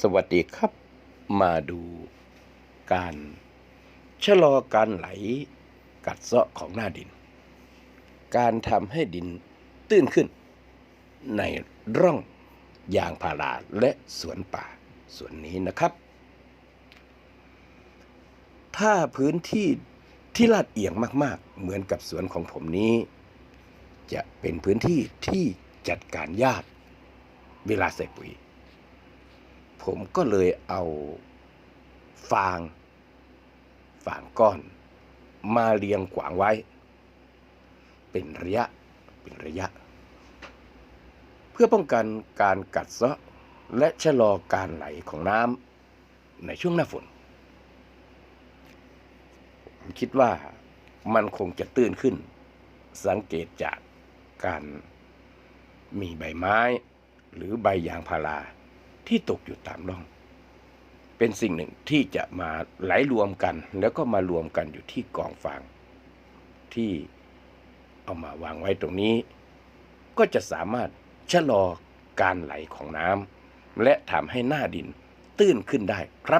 สวัสดีครับ มาดูการชะลอการไหลกัดเซาะของหน้าดิน การทำให้ดินตื้นขึ้น ในร่องยางพาราและสวนป่าส่วนนี้นะครับ ถ้าพื้นที่ที่ลาดเอียงมาก ๆ เหมือนกับสวนของผมนี้ จะเป็นพื้นที่ที่จัดการยากเวลาใส่ปุ๋ย ผมก็เลยเอาฟาง ฟางก้อน มาเรียงขวางไว้ เป็นระยะเป็นระยะ เพื่อป้องกันการกัดเซาะและชะลอการไหลของน้ำในช่วงหน้าฝนผมคิดว่ามันคงจะตื้นขึ้น สังเกตจากการมีใบไม้ หรือใบยางพารา ที่ตกอยู่ตามร่อง เป็นสิ่งหนึ่งที่จะมาไหลรวมกัน แล้วก็มารวมกันอยู่ที่กองฟาง ที่เอามาวางไว้ตรงนี้ ก็จะสามารถชะลอการไหลของน้ำและทำให้หน้าดินตื้นขึ้นได้ครับ